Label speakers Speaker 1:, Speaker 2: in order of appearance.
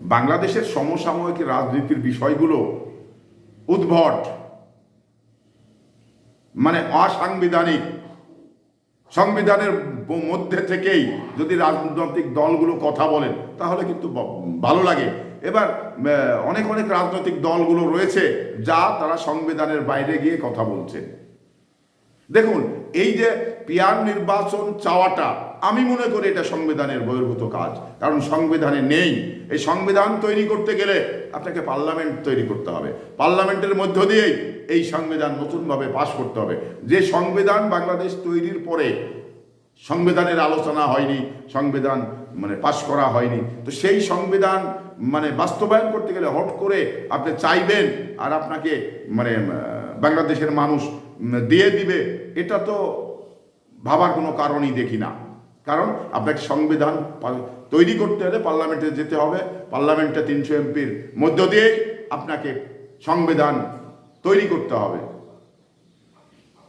Speaker 1: বাংলাদেশের সমসাময়িক রাজনীতির বিষয়গুলো উদ্ভট মানে অসাংবিধানিক। সংবিধানের মধ্যে থেকেই যদি রাজনৈতিক দলগুলো কথা বলেন, তাহলে কিন্তু ভালো লাগে। এবার অনেক অনেক রাজনৈতিক দলগুলো রয়েছে, যা তারা সংবিধানের বাইরে গিয়ে কথা বলছে। দেখুন, এই যে পিয়ার নির্বাচন চাওয়াটা, আমি মনে করি এটা সংবিধানের বহির্ভূত কাজ, কারণ সংবিধানে নেই। এই সংবিধান তৈরি করতে গেলে আপনাকে পার্লামেন্ট তৈরি করতে হবে। পার্লামেন্টের মধ্য দিয়েই এই সংবিধান নতুনভাবে পাশ করতে হবে। যে সংবিধান বাংলাদেশ তৈরির পরে সংবিধানের আলোচনা হয়নি, সংবিধান মানে পাশ করা হয়নি, তো সেই সংবিধান মানে বাস্তবায়ন করতে গেলে হট করে আপনি চাইবেন আর আপনাকে মানে বাংলাদেশের মানুষ দিয়ে দিবে, এটা তো ভাবার কোনো কারণই দেখি না। কারণ আপনাকে সংবিধান তৈরি করতে হলে পার্লামেন্টে যেতে হবে। পার্লামেন্টে তিনশো এমপির মধ্য দিয়েই আপনাকে সংবিধান তৈরি করতে হবে।